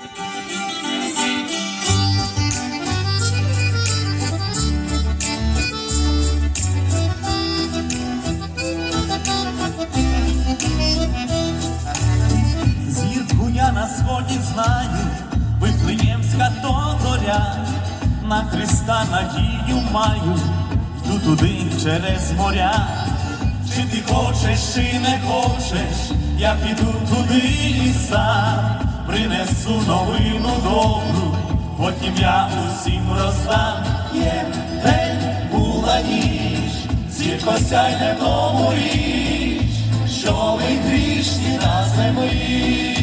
Зірку я на сході знаю, Вифлеємська то зоря, на Христа надію маю, йду туди через моря. Чи ти хочеш, чи не хочеш, я піду туди і сам, принесу новину добру, потім я усім роздам. Є день була ніч, зірко сяйне тому річ, що ви грішні на землі.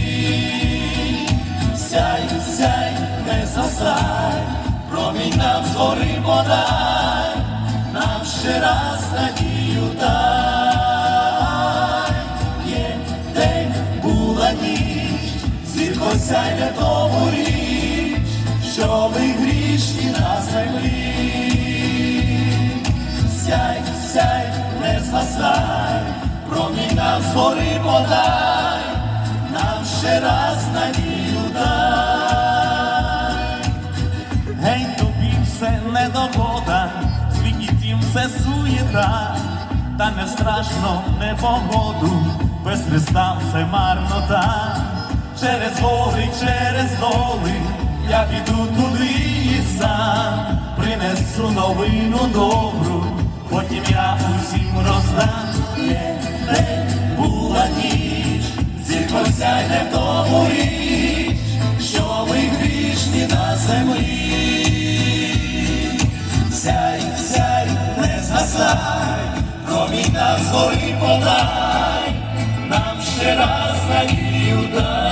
Сяй, сяй, не застай, промінь нам згори подай, нам ще раз надію дай. Що ви грішні на землі. Сяй, сяй, не згасай, промінь нам згори подай, нам ще раз надію дай. Гей, тобі все недогода, світі тім все суєта, та не страшно непогоду, без Христа все марнота. Через гори, через доли, я піду туди і сам, принесу новину добру, потім я усім роздам. День була ніч, зірко сяйне в тому річ, що ви грішні на землі. Сяй, сяй, не згасай, промінь нам згори подай, нам ще раз надію дай.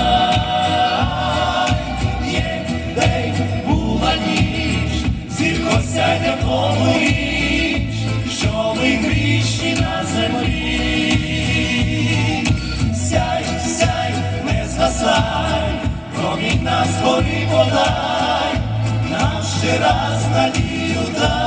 Нас горі подай, нам ще раз надію дай.